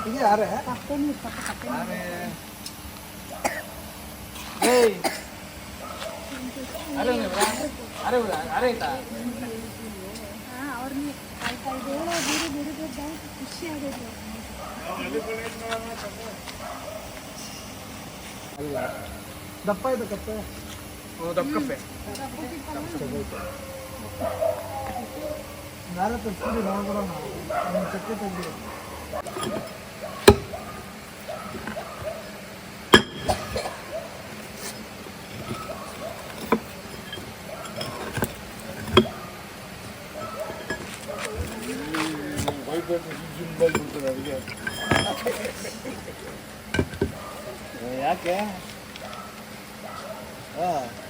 இது யாரு ஏய் அரே அரே அரೇ ಅವ್ರನ್ನೇ ಆಯ್ತಾ ಇದೇನೋ ಬಿರು ಬಿರು ಬಿರು ಖುಷಿ ಆಗೋದು ದಪ್ಪ ಇದೆ ಕಪ್ಪೆ ದಪ್ಪ ಕಪ್ಪೆ 나라도 술이 나온 거랑 너무 적게 던지고 왜 약해? 어.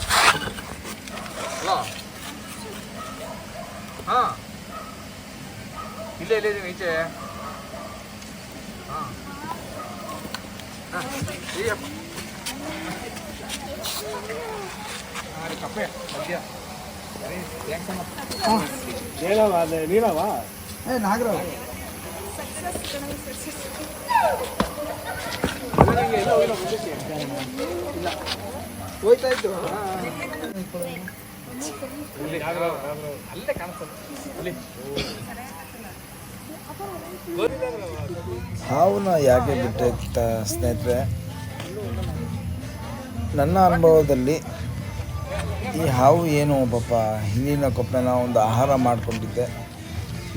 ಹಾಂ ಇಲ್ಲೇ ಇಲ್ಲೇ ಇದೀನಿ ಈಚೆ ಹಾಂ ಹಾಂ ಈಗಪ್ಪ ಹಾಂ ರೀ ಕಪ್ಪೆ ಮಧ್ಯ ಸರಿ ಏನವ ಅದೇ ನೀನವ ಏ ನಾಗರವ ಹಾವನ್ನ ಯಾಕೆ ಬಿಟ್ಟೆ ಅಂತ ಸ್ನೇಹಿತರೆ? ನನ್ನ ಅನುಭವದಲ್ಲಿ ಈ ಹಾವು ಏನು ಪಾಪ, ಹಿಂದಿನ ಕೊಪ್ಪನ ಒಂದು ಆಹಾರ ಮಾಡಿಕೊಂಡಿದ್ದೆ.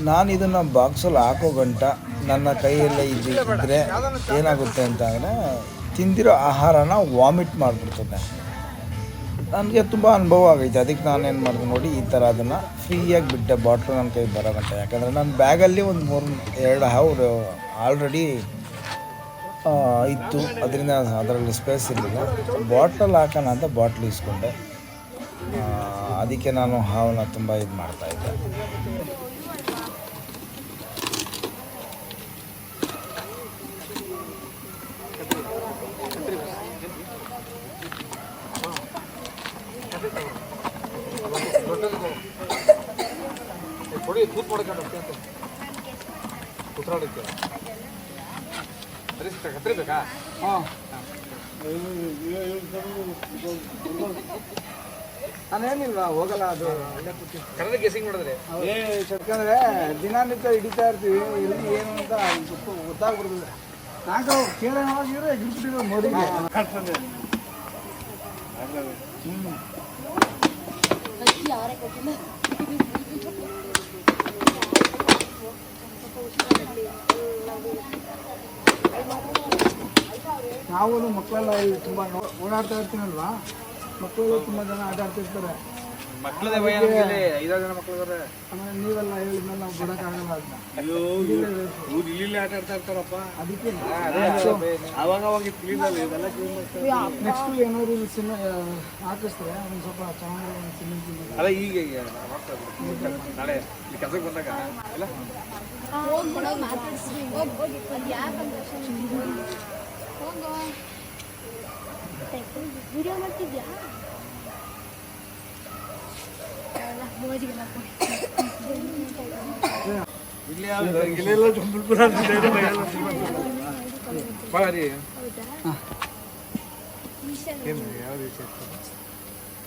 ನಾನು ಇದನ್ನು ಬಾಕ್ಸಲ್ಲಿ ಹಾಕೋ ಗಂಟ ನನ್ನ ಕೈಯಲ್ಲೇ ಇದು ಇದ್ದರೆ ಏನಾಗುತ್ತೆ ಅಂತ ಅಂದರೆ ತಿಂದಿರೋ ಆಹಾರನ ವಾಮಿಟ್ ಮಾಡಿಬಿಡ್ತದೆ. ನನಗೆ ತುಂಬ ಅನುಭವ ಆಗೈತೆ. ಅದಕ್ಕೆ ನಾನೇನು ಮಾಡಿದೆ ನೋಡಿ, ಈ ಥರ ಅದನ್ನು ಫ್ರೀಯಾಗಿ ಬಿಟ್ಟೆ ಬಾಟ್ಲು ನನ್ನ ಕೈ ಬರೋ ಯಾಕಂದರೆ ನನ್ನ ಬ್ಯಾಗಲ್ಲಿ ಒಂದು ಮೂರು, ಎರಡು ಹಾವು ಆಲ್ರೆಡಿ ಇತ್ತು. ಅದರಿಂದ ಅದರಲ್ಲಿ ಸ್ಪೇಸ್ ಇರಲಿಲ್ಲ. ಬಾಟ್ಲಲ್ಲಿ ಹಾಕೋಣ ಅಂತ ಬಾಟ್ಲು ಇಸ್ಕೊಂಡೆ. ಅದಕ್ಕೆ ನಾನು ಹಾವನ್ನ ತುಂಬ ಇದು ಮಾಡ್ತಾಯಿದ್ದೆ ಕೊಡಿ ಕೂತ್ ಮಾಡ್ಕೊಂಡು ಅಂತ ಕೂತ್ರಾಡಕ್ಕೆ ಸರಿ ಸಿಗ್ತಾ ಕತ್ರಿ ಬೇಕಾ ಹಾಂ ನಾನೇನಿಲ್ವ ಹೋಗಲ್ಲ ಅದು ಕರೆದ ಗೆಸಿಂಗ್ ಮಾಡಿದ್ರೆ ಏ ಯಾಕಂದ್ರೆ ದಿನನಿತ್ಯ ಹಿಡಿತಾ ಇರ್ತೀವಿ ಇಲ್ಲಿ ಏನು ಅಂತ ಗೊತ್ತು ಗೊತ್ತಾಗ್ಬಿಡ್ತದೆ ನಾಲ್ಕು ಕೇಳೋಣ ಹೋಗಿದ್ರೆ ಹಿಡ್ಬಿಟ್ಟಿರೋ ಮೋದಿ ಹ್ಞೂ ಯಾರೇ ಕೊಟ್ಟಿಲ್ಲ ನಾವು ಮಕ್ಕಳೆಲ್ಲ ಇಲ್ಲಿ ತುಂಬ ಓಡಾಡ್ತಾ ಇರ್ತೀನಲ್ವಾ? ಮಕ್ಕಳು ತುಂಬ ಜನ ಆಟ ಆಡ್ತಿರ್ತಾರೆ ಆಮೇಲೆ ನೀವೆಲ್ಲ ಹೇಳಿದ್ಮೇಲೆ ನಾವು ಬಿಡೋಕ್ಕಾಗಲ್ಲ ಅದನ್ನ ಅಯ್ಯೋ ಇವ್ರು ಇಲ್ಲಿ ಆಟ ಆಡ್ತಾ ಇರ್ತಾರಪ್ಪ. ಅದಕ್ಕೆ ನೆಕ್ಸ್ಟ್ ಏನಾದ್ರು ಸಿನ್ನ ಹಾಕಿಸ್ತಾರೆ? ಒಂದು ಸ್ವಲ್ಪ ಚೆನ್ನಾಗಿ ಒಂದು ಸಿಮೆಂಟ್ ಅಲ್ಲ ಈಗ. ನಾಳೆ ಇಲ್ಲಿ ಕೆಲಸಕ್ಕೆ ಬಂದಾಗ ಎಲ್ಲ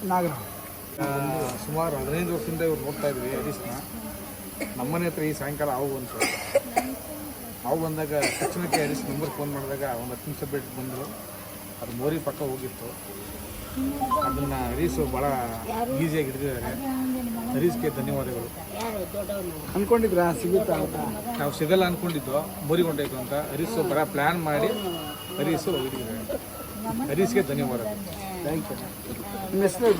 ನಾಗರ ಸುಮಾರು ಹದಿನೈದು ವರ್ಷದಿಂದ ಇವ್ರು ನೋಡ್ತಾ ಇದ್ವಿ ಹರೀಶ್ನ ನಮ್ಮನೆ ಹತ್ರ ಈ ಸಾಯಂಕಾಲ ಆವು ಬಂತು ಹಾವು ಬಂದಾಗ ತಕ್ಷಣಕ್ಕೆ ಹರೀಶ್ ನಂಬರ್ ಫೋನ್ ಮಾಡಿದಾಗ ಒಂದು ಹತ್ತು ನಿಮಿಷ ಬಿಟ್ಟು ಬಂದರು ಅದು ಮೋರಿ ಪಕ್ಕ ಹೋಗಿತ್ತು. ಅದನ್ನು ಹರೀಶು ಭಾಳ ಈಸಿಯಾಗಿ ಹಿಡಿದಿದ್ದಾರೆ. ಹರೀಶ್ಗೆ ಧನ್ಯವಾದಗಳು. ಅಂದ್ಕೊಂಡಿದ್ರಾ ಸಿಗುತ್ತಾ ಅಂತ? ನಾವು ಸಿಗಲ್ಲ ಅಂದ್ಕೊಂಡಿದ್ದು ಮೋರಿ ಅಂತ. ಹರೀಶು ಬರ ಪ್ಲ್ಯಾನ್ ಮಾಡಿ ಹರೀಶು ಹಿಡಿದಿದ್ದಾರೆ ಹರೀಶ್ಗೆ ಧನ್ಯವಾದಗಳು. ಥ್ಯಾಂಕ್ ಯು ನಿಮ್ಮ ಹೆಸರು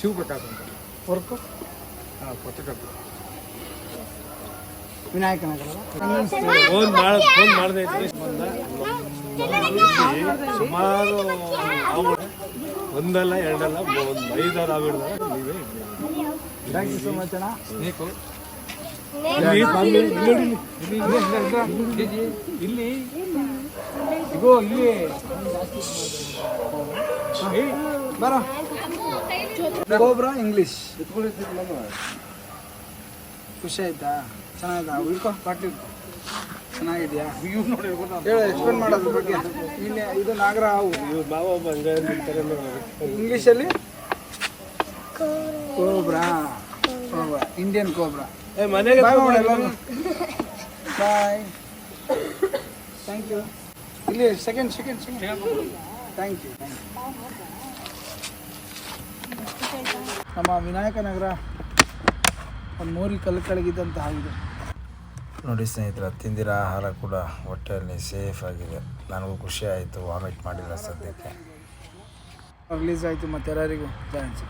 ಶಿವಪ್ರಕಾಶ್ ಅಂತ. ವರ್ಕು ಹಾಂ ಪತ್ರಕರ್ತ ವಿನಾಯಕ ಫೋನ್ ಮಾಡ ಫೋನ್ ಮಾಡಿದೆ ಸುಮಾರು ಒಂದಲ್ಲ ಎರಡಲ್ಲ ಒಂದು ಐದಾರು ಆಗಿಡ್ದಾಗ ನೀವೇ ಥ್ಯಾಂಕ್ ಯು ಸೊ ಮಚ್ ಅಣ್ಣ ಇಲ್ಲಿ ಇಗೋ ಇಲ್ಲಿ ಬರ ಗೊಬ್ಬರ ಇಂಗ್ಲಿಷ್ ಖುಷಿ ಆಯ್ತಾ ಚೆನ್ನಾಗಿದಾ ಉಳ್ಕೊ ಪಾಟಿ ನೋಡಿ ಹೇಳು ಎಕ್ಸ್ಪ್ಲೇನ್ ಮಾಡೋದ್ರ ಬಗ್ಗೆ. ಇಲ್ಲಿ ಇದು ನಾಗರ ಹಾವು. ಇವ್ರು ಬಾವ ಒಬ್ಬ ನೋಡಿ. ಇಂಗ್ಲೀಷಲ್ಲಿ ಕೋಬ್ರಾ ಕೋಬ್ರಾ ಇಂಡಿಯನ್ ಕೋಬ್ರಾ ಏ ಮನೆಗೆ ಬಾಯ್ ಮಾಡಿ ಎಲ್ಲರೂ ಬಾಯ್ ಥ್ಯಾಂಕ್ ಯು ಇಲ್ಲಿ second second second thank you thank you ನಮ್ಮ ವಿನಾಯಕ ನಗರ ಒಂದು ಮೂರಿ ಕಲ್ಲು ಕೆಳಗಿದ್ದಂತಹ ಆಗಿದೆ ನೋಡಿ ಸ್ನೇಹಿತರೆ, ತಿಂದಿರೋ ಆಹಾರ ಕೂಡ ಹೊಟ್ಟೆಯಲ್ಲಿ ಸೇಫ್ ಆಗಿದೆ. ನನಗೂ ಖುಷಿ ಆಯಿತು ವಾಮಿಟ್ ಮಾಡಿಲ್ಲ ಸದ್ಯಕ್ಕೆ. ರಿಲೀಸ್ ಆಯಿತು ಮತ್ತೆ ಎಲ್ಲರಿಗೂ ಥ್ಯಾಂಕ್ಸ್